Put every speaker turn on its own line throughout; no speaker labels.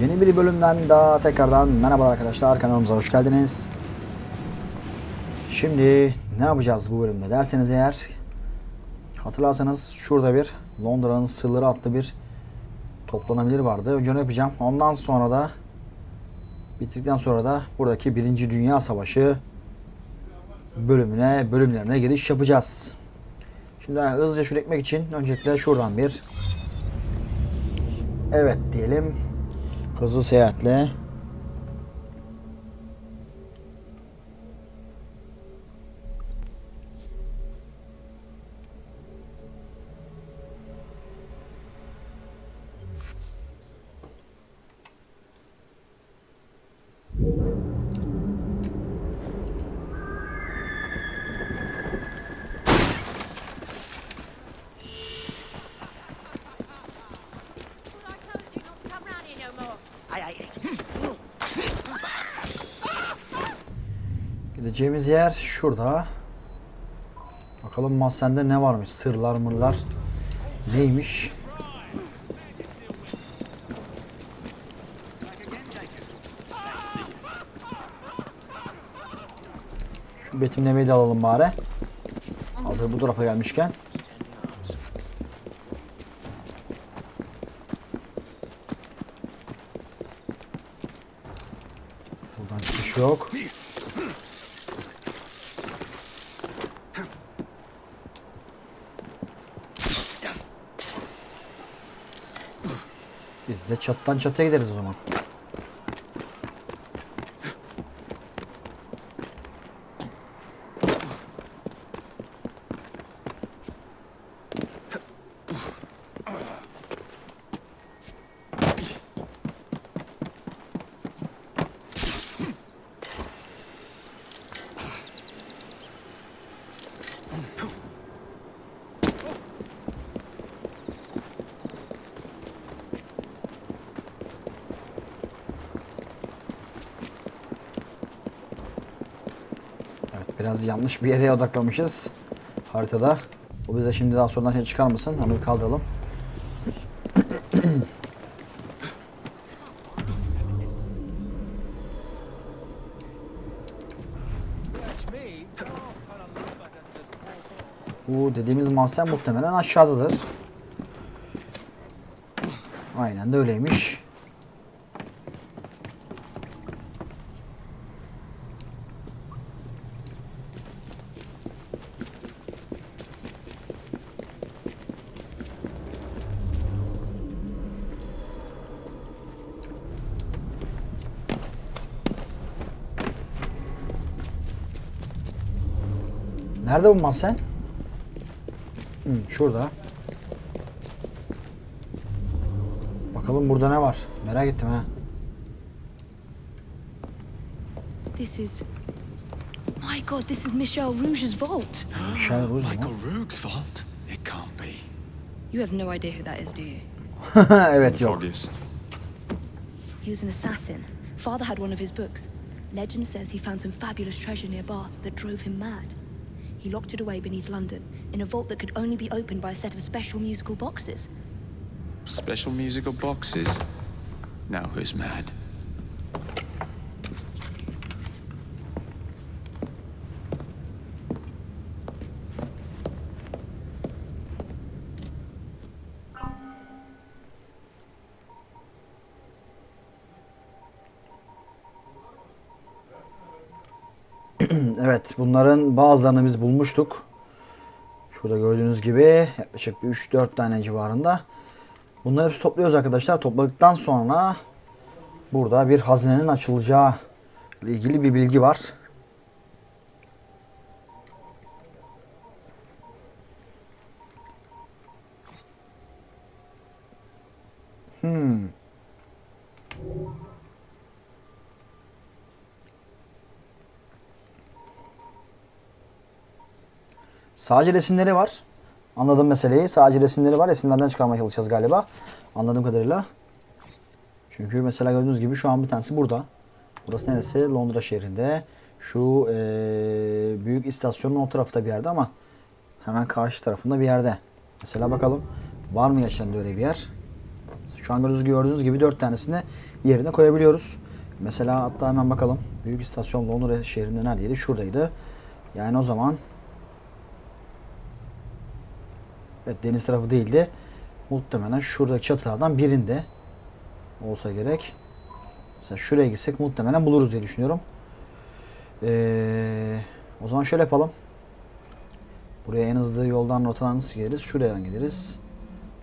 Yeni bir bölümden daha tekrardan merhaba arkadaşlar kanalımıza hoş geldiniz. Şimdi ne yapacağız bu bölümde derseniz eğer hatırlarsanız şurada bir Londra'nın sırları adlı bir toplanabilir vardı. Önce onu yapacağım. Ondan sonra da bitirdikten sonra da buradaki Birinci Dünya Savaşı bölümüne bölümlerine giriş yapacağız. Şimdi hızlıca şu ekmek için öncelikle şuradan bir evet diyelim hızlı seyahatle Gideceğimiz yer şurada. Bakalım mahzende ne varmış? Sırlar mırlar neymiş? Şu betimlemeyi de alalım bari. Hazır bu tarafa gelmişken. Buradan çıkış yok. Biz de çattan çatıya gideriz o zaman. Biraz yanlış bir yere odaklamışız haritada. O bize şimdi daha sonradan şey çıkarmasın. Onu bir kaldıralım. Bu dediğimiz mahzen muhtemelen aşağıdadır. Aynen de öyleymiş. Nerede bu mahzen? Hı, şurada. Bakalım burada ne var? Merak ettim ha.
This is. My god, this is Michel Rouge's vault.
Michel Rouge mu?
Michael Rourke's fault? It can't be.
You have no idea who that is, do you?
evet yok.
He was an assassin. Father had one of his books. Legend says he found some fabulous treasure near Bath that drove him mad. He locked it away beneath London in a vault that could only be opened by a set of special musical boxes.
Special musical boxes. Now who's mad?
Bunların bazılarını biz bulmuştuk. Şurada gördüğünüz gibi yaklaşık bir 3-4 tane civarında. Bunları hepsi topluyoruz arkadaşlar. Topladıktan sonra burada bir hazinenin açılacağı ile ilgili bir bilgi var. Hmm. Sadece resimleri var. Anladım meseleyi. Sadece resimleri var. Resimlerden çıkarmaya çalışacağız galiba. Anladığım kadarıyla. Çünkü mesela gördüğünüz gibi şu an bir tanesi burada. Burası neresi? Londra şehrinde. Şu eee, büyük istasyonun o tarafta bir yerde ama hemen karşı tarafında bir yerde. Mesela bakalım var mı gerçekten de öyle bir yer? Şu an gördüğünüz, gördüğünüz gibi 4 tanesini yerine koyabiliyoruz. Mesela hatta hemen bakalım. Büyük istasyon Londra şehrinde neredeydi? Şuradaydı. Yani o zaman Evet deniz tarafı değildi. Muhtemelen şuradaki çatılardan birinde olsa gerek. Mesela şuraya gitsek muhtemelen buluruz diye düşünüyorum. Ee, o zaman şöyle yapalım. Buraya en hızlı yoldan rotadan nasıl geliriz? Şuradan geliriz.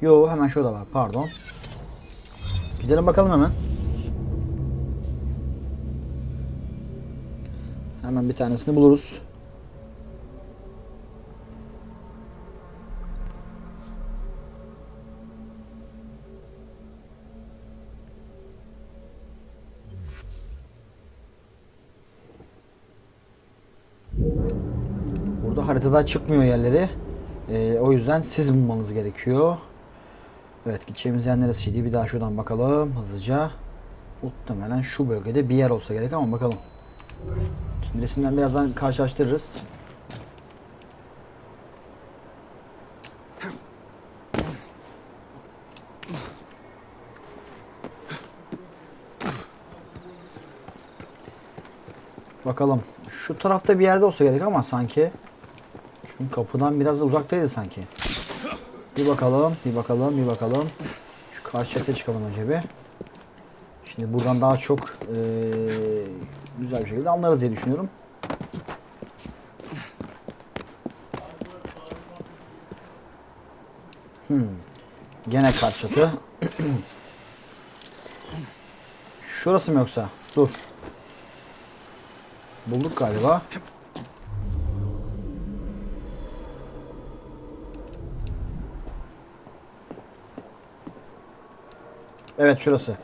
Yo hemen şurada var pardon. Gidelim bakalım hemen. Hemen bir tanesini buluruz. Burada haritada çıkmıyor yerleri. Ee, o yüzden siz bulmanız gerekiyor. Evet gideceğimiz yer neresiydi? Bir daha şuradan bakalım hızlıca. Muhtemelen şu bölgede bir yer olsa gerek ama bakalım. Şimdi resimden birazdan karşılaştırırız. Bakalım. Şu tarafta bir yerde olsa gerek ama sanki. Çünkü kapıdan biraz da uzaktaydı sanki. Bir bakalım, bir bakalım, bir bakalım. Şu karşı çatıya çıkalım önce bir. Şimdi buradan daha çok eee, güzel bir şekilde anlarız diye düşünüyorum. Hmm. Gene karşı çatı. Şurası mı yoksa? Dur. Bulduk galiba. Evet şurası.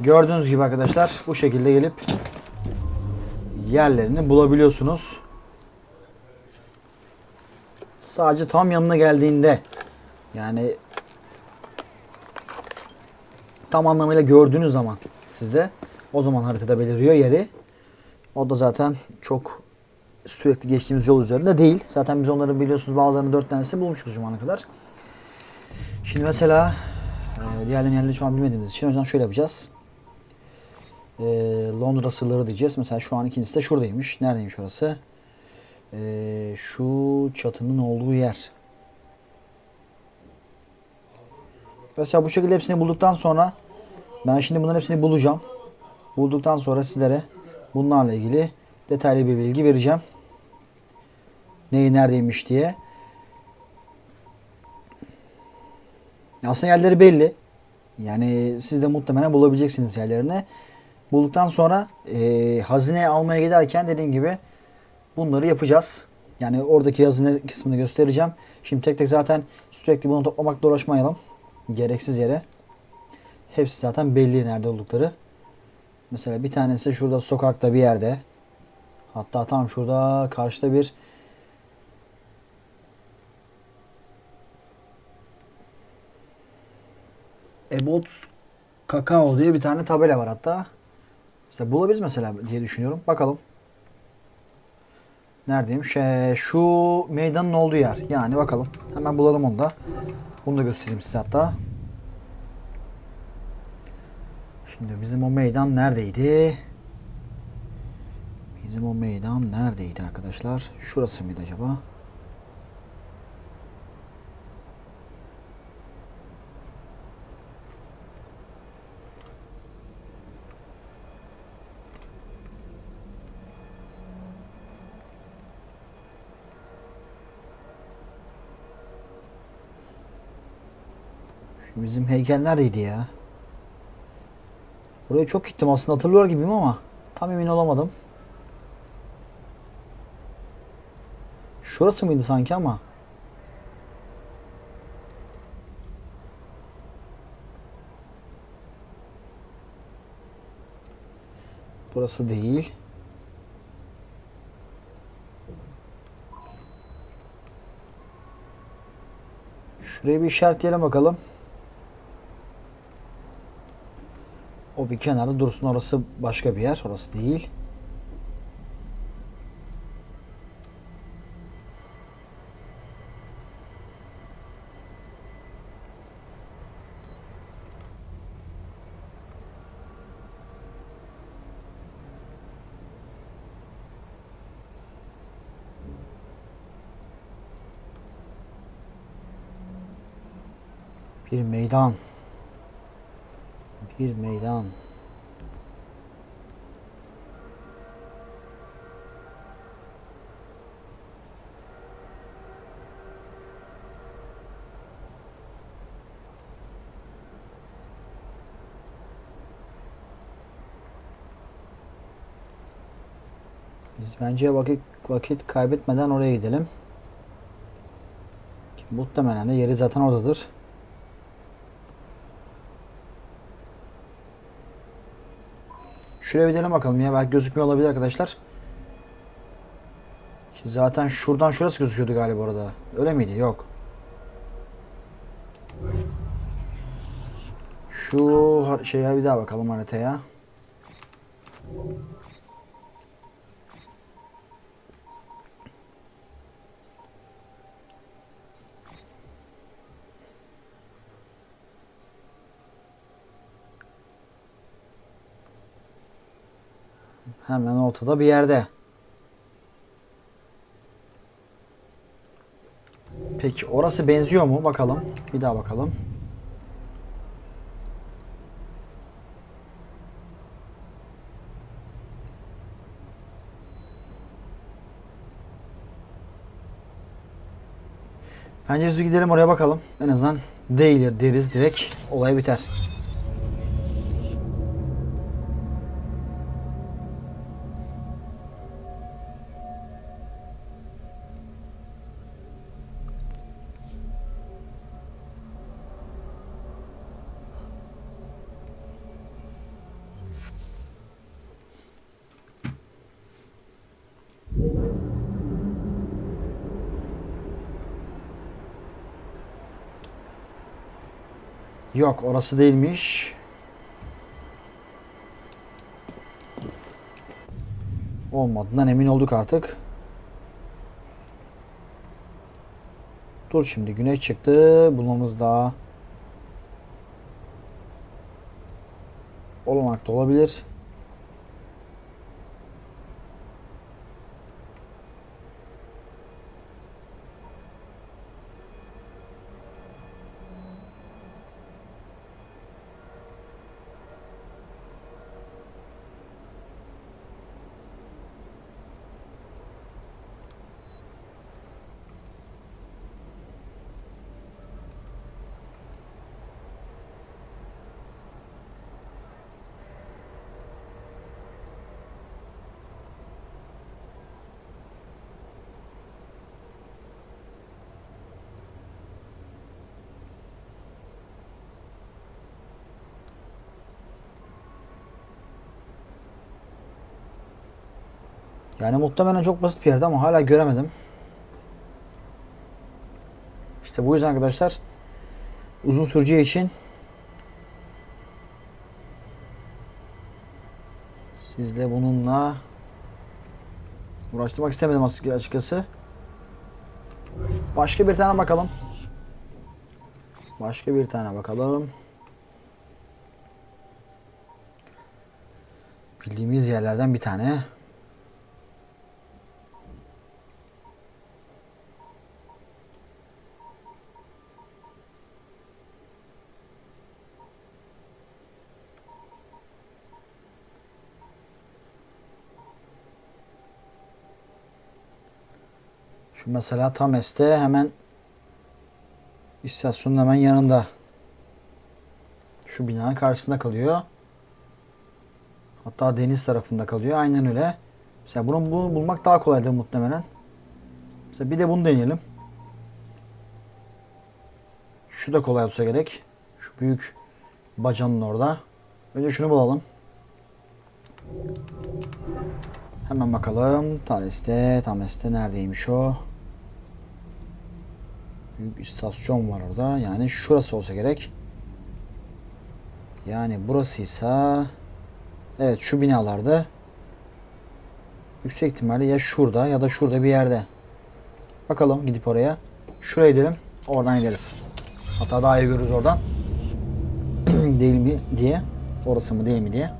Gördüğünüz gibi arkadaşlar bu şekilde gelip yerlerini bulabiliyorsunuz. Sadece tam yanına geldiğinde yani tam anlamıyla gördüğünüz zaman sizde o zaman haritada beliriyor yeri. O da zaten çok sürekli geçtiğimiz yol üzerinde değil. Zaten biz onları biliyorsunuz bazılarını dört tanesi bulmuşuz şu ana kadar. Şimdi mesela e, diğerlerini yerleri şu an bilmediğimiz için o yüzden şöyle yapacağız. E, Londra sırları diyeceğiz. Mesela şu an ikincisi de şuradaymış. Neredeymiş orası? E, şu çatının olduğu yer. Mesela bu şekilde hepsini bulduktan sonra ben şimdi bunların hepsini bulacağım. Bulduktan sonra sizlere bunlarla ilgili detaylı bir bilgi vereceğim. Neyi neredeymiş diye. Aslında yerleri belli. Yani siz de muhtemelen bulabileceksiniz yerlerini. Bulduktan sonra e, hazine almaya giderken dediğim gibi bunları yapacağız. Yani oradaki hazine kısmını göstereceğim. Şimdi tek tek zaten sürekli bunu toplamakla uğraşmayalım. Gereksiz yere. Hepsi zaten belli nerede oldukları. Mesela bir tanesi şurada sokakta bir yerde. Hatta tam şurada karşıda bir About Kakao diye bir tane tabela var hatta. İşte bulabiliriz mesela diye düşünüyorum. Bakalım. Neredeyim? Şey, şu meydanın olduğu yer. Yani bakalım. Hemen bulalım onu da. Bunu da göstereyim size hatta. Şimdi bizim o meydan neredeydi? Bizim o meydan neredeydi arkadaşlar? Şurası mıydı acaba? Bizim heykel neredeydi ya? Oraya çok gittim aslında hatırlıyor gibiyim ama tam emin olamadım. Şurası mıydı sanki ama? Burası değil. Şuraya bir işaretleyelim bakalım. O bir kenarda dursun. Orası başka bir yer. Orası değil. Bir meydan. Bir meydan. Biz bence vakit vakit kaybetmeden oraya gidelim. Muhtemelen de yeri zaten oradadır. Şuraya bir gidelim bakalım ya. Belki gözükmüyor olabilir arkadaşlar. Ki zaten şuradan şurası gözüküyordu galiba orada. Öyle miydi? Yok. Şu şeye bir daha bakalım haritaya. Hemen ortada bir yerde. Peki orası benziyor mu? Bakalım. Bir daha bakalım. Bence biz bir gidelim oraya bakalım. En azından değil ya deriz direkt olay biter. Yok orası değilmiş. Olmadığından emin olduk artık. Dur şimdi güneş çıktı. Bulmamız daha olamak olabilir. Yani muhtemelen çok basit bir yerde ama hala göremedim. İşte bu yüzden arkadaşlar uzun süreceği için sizle bununla uğraştırmak istemedim as- açıkçası. Başka bir tane bakalım. Başka bir tane bakalım. Bildiğimiz yerlerden bir tane. Şu mesela Tames'te hemen istasyonun hemen yanında. Şu binanın karşısında kalıyor. Hatta deniz tarafında kalıyor. Aynen öyle. Mesela bunu, bulmak daha kolaydır muhtemelen. Mesela bir de bunu deneyelim. Şu da kolay olsa gerek. Şu büyük bacanın orada. Önce şunu bulalım. Hemen bakalım. Thales'te, Thales'te neredeymiş o? Büyük istasyon var orada. Yani şurası olsa gerek. Yani burasıysa evet şu binalarda yüksek ihtimalle ya şurada ya da şurada bir yerde. Bakalım gidip oraya. Şuraya gidelim. Oradan gideriz. Hatta daha iyi görürüz oradan. değil mi diye. Orası mı değil mi diye.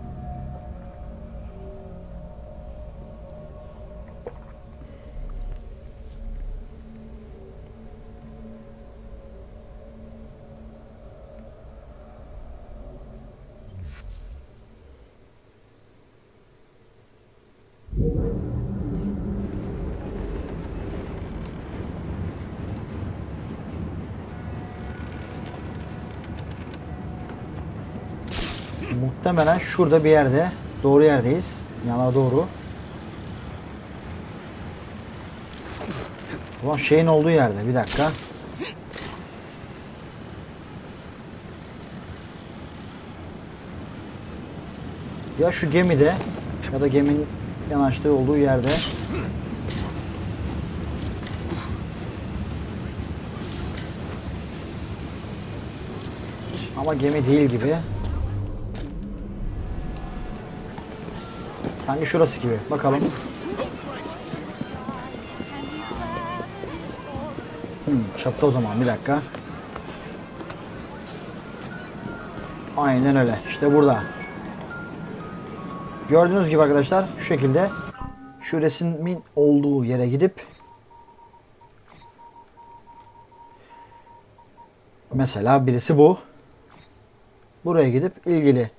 Muhtemelen şurada bir yerde. Doğru yerdeyiz. Yana doğru. Ulan şeyin olduğu yerde. Bir dakika. Ya şu gemide ya da geminin yanaştığı olduğu yerde. Ama gemi değil gibi. Sanki şurası gibi. Bakalım. Hmm, çattı o zaman. Bir dakika. Aynen öyle. İşte burada. Gördüğünüz gibi arkadaşlar şu şekilde şu resmin olduğu yere gidip mesela birisi bu. Buraya gidip ilgili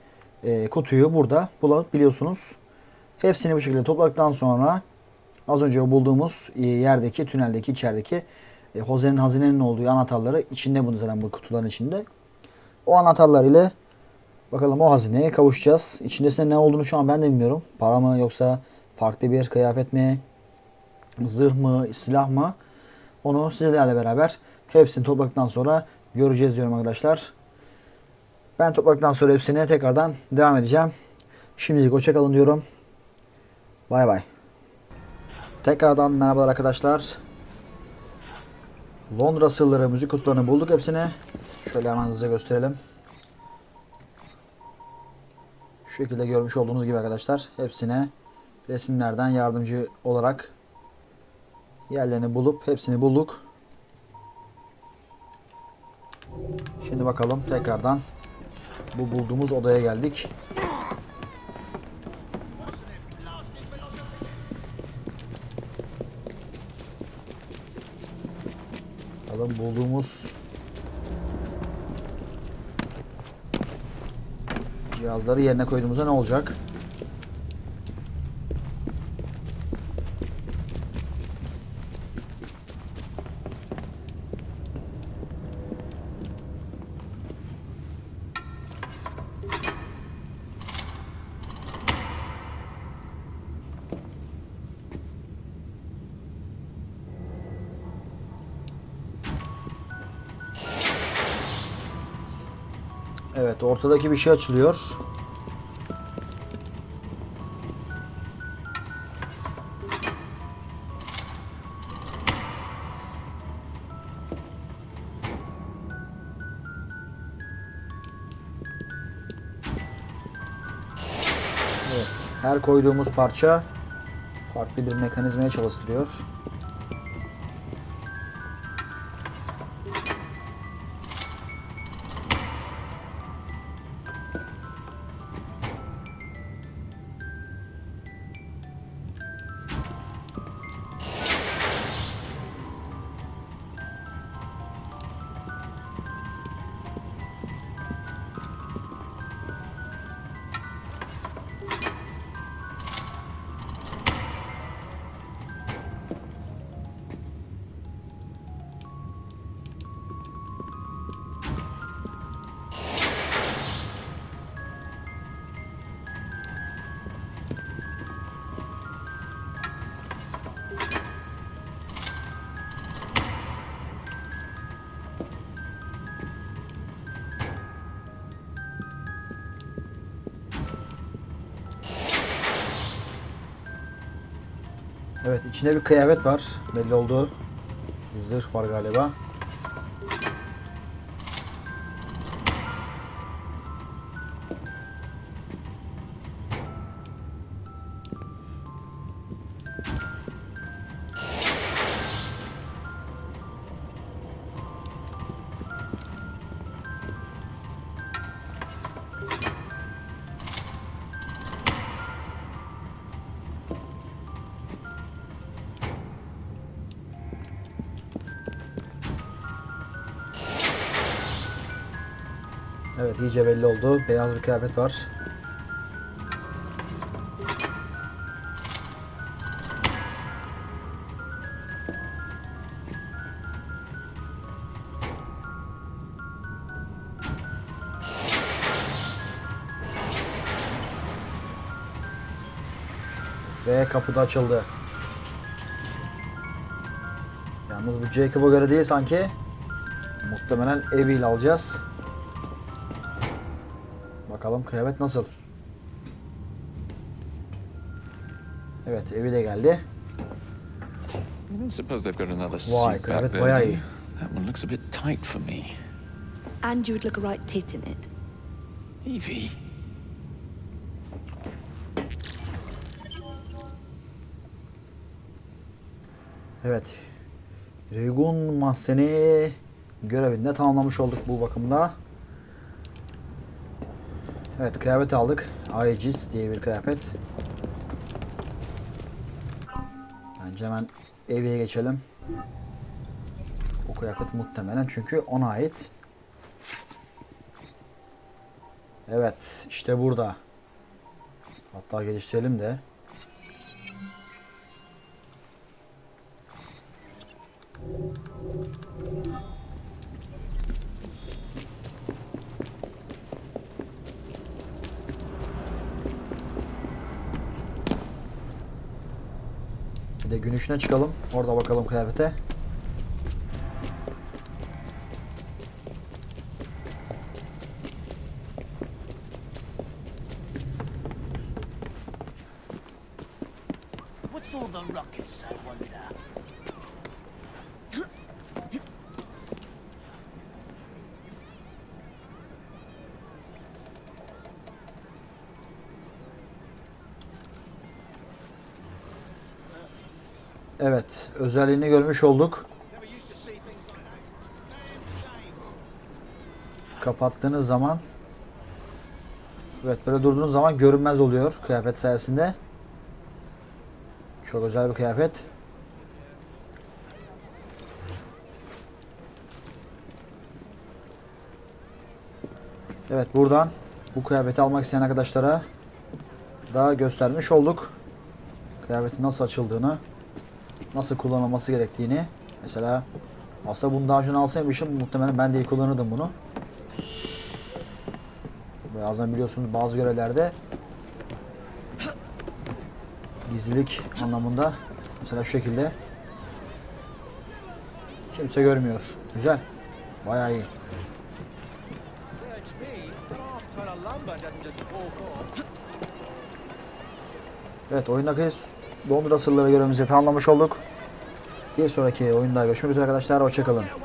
e, kutuyu burada bulabiliyorsunuz. Hepsini bu şekilde topladıktan sonra az önce bulduğumuz e, yerdeki, tüneldeki, içerideki e, Jose'nin hazinenin olduğu anahtarları içinde bunu zaten bu kutuların içinde. O anahtarlar ile bakalım o hazineye kavuşacağız. İçindesinde ne olduğunu şu an ben de bilmiyorum. Para mı yoksa farklı bir kıyafet mi? Zırh mı? Silah mı? Onu sizlerle beraber hepsini topladıktan sonra göreceğiz diyorum arkadaşlar. Ben topladıktan sonra hepsine tekrardan devam edeceğim. Şimdilik hoşçakalın diyorum. Bay bay. Tekrardan merhabalar arkadaşlar. Londra sırları müzik kutularını bulduk hepsine. Şöyle hemen hızlıca gösterelim. Şu şekilde görmüş olduğunuz gibi arkadaşlar hepsine resimlerden yardımcı olarak yerlerini bulup hepsini bulduk. Şimdi bakalım tekrardan bu bulduğumuz odaya geldik. Bakalım bulduğumuz cihazları yerine koyduğumuzda ne olacak? Ortadaki bir şey açılıyor. Evet, her koyduğumuz parça farklı bir mekanizmaya çalıştırıyor. Evet içinde bir kıyafet var. Belli oldu. Zırh var galiba. Evet iyice belli oldu. Beyaz bir kıyafet var. Ve kapı da açıldı. Yalnız bu Jacob'a göre değil sanki. Muhtemelen eviyle alacağız. Bakalım kıyafet nasıl? Evet evi de geldi.
I suppose they've got another
Vay,
suit back
kıyafet
there.
bayağı iyi.
That one looks a bit tight for me.
And you would look a right tit in it.
Evie.
Evet. Regun mahzeni görevinde tamamlamış olduk bu bakımda. Evet kıyafet aldık. Aegis diye bir kıyafet. Bence hemen eviye geçelim. Bu kıyafet muhtemelen çünkü ona ait. Evet işte burada. Hatta geliştirelim de. Işığına çıkalım. Orada bakalım kıyafete.
What's all the ruckus, I wonder?
Evet, özelliğini görmüş olduk. Kapattığınız zaman Evet, böyle durduğunuz zaman görünmez oluyor kıyafet sayesinde. Çok özel bir kıyafet. Evet, buradan bu kıyafeti almak isteyen arkadaşlara daha göstermiş olduk. Kıyafetin nasıl açıldığını nasıl kullanılması gerektiğini mesela aslında bunu daha önce alsaymışım muhtemelen ben de iyi kullanırdım bunu. Bazen biliyorsunuz bazı görevlerde gizlilik anlamında mesela şu şekilde kimse görmüyor. Güzel. Bayağı iyi. Evet oyundaki Londra sırları görevimizi tamamlamış olduk. Bir sonraki oyunda görüşmek üzere arkadaşlar. Hoşçakalın.